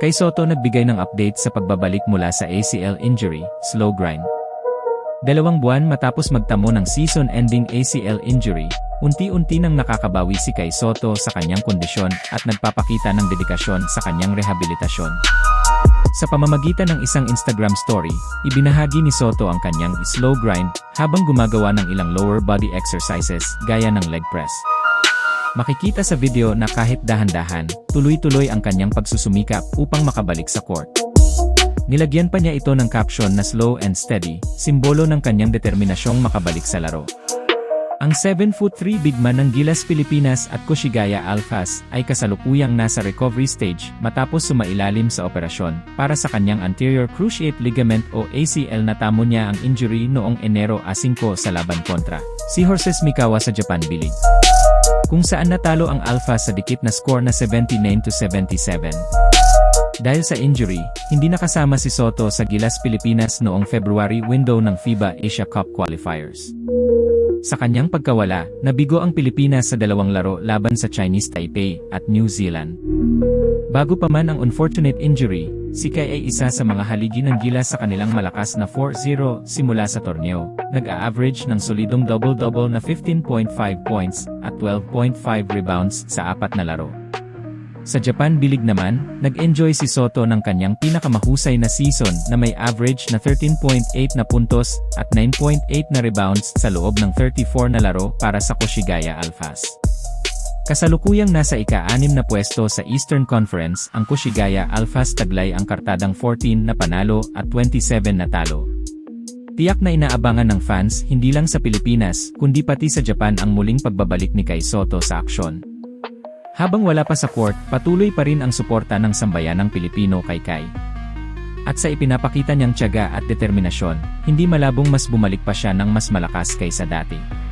Kay Soto nagbigay ng update sa pagbabalik mula sa ACL injury, slow grind. Dalawang buwan matapos magtamo ng season-ending ACL injury, unti-unti nang nakakabawi si Kay Soto sa kanyang kondisyon at nagpapakita ng dedikasyon sa kanyang rehabilitasyon. Sa pamamagitan ng isang Instagram story, ibinahagi ni Soto ang kanyang slow grind habang gumagawa ng ilang lower body exercises gaya ng leg press. Makikita sa video na kahit dahan-dahan, tuloy-tuloy ang kanyang pagsusumikap upang makabalik sa court. Nilagyan pa niya ito ng caption na slow and steady, simbolo ng kanyang determinasyong makabalik sa laro. Ang 7'3 big man ng Gilas Pilipinas at Koshigaya Alphas ay kasalukuyang nasa recovery stage matapos sumailalim sa operasyon para sa kanyang anterior cruciate ligament o ACL na tamo niya ang injury noong Enero 5 sa laban kontra si Horses Mikawa sa Japan Bilig. Kung saan natalo ang Alpha sa dikit na score na 79 to 77. Dahil sa injury, hindi nakasama si Soto sa Gilas Pilipinas noong February window ng FIBA Asia Cup qualifiers. Sa kanyang pagkawala, nabigo ang Pilipinas sa dalawang laro laban sa Chinese Taipei at New Zealand. Bago pa man ang unfortunate injury, si Kai ay isa sa mga haligi ng Gilas sa kanilang malakas na 4-0 simula sa torneo. Nag-a-average ng solidong double-double na 15.5 points at 12.5 rebounds sa apat na laro. Sa Japan Bilig naman, nag-enjoy si Soto ng kanyang pinakamahusay na season na may average na 13.8 na puntos at 9.8 na rebounds sa loob ng 34 na laro para sa Koshigaya Alphas. Kasalukuyang nasa ika-anim na pwesto sa Eastern Conference ang Koshigaya Alphas taglay ang kartadang 14 na panalo at 27 na talo. Tiyak na inaabangan ng fans hindi lang sa Pilipinas kundi pati sa Japan ang muling pagbabalik ni Kai Soto sa aksyon. Habang wala pa sa court, patuloy pa rin ang suporta ng sambayanang Pilipino kay Kai. At sa ipinapakita niyang tiyaga at determinasyon, hindi malabong mas bumalik pa siya ng mas malakas kaysa dati.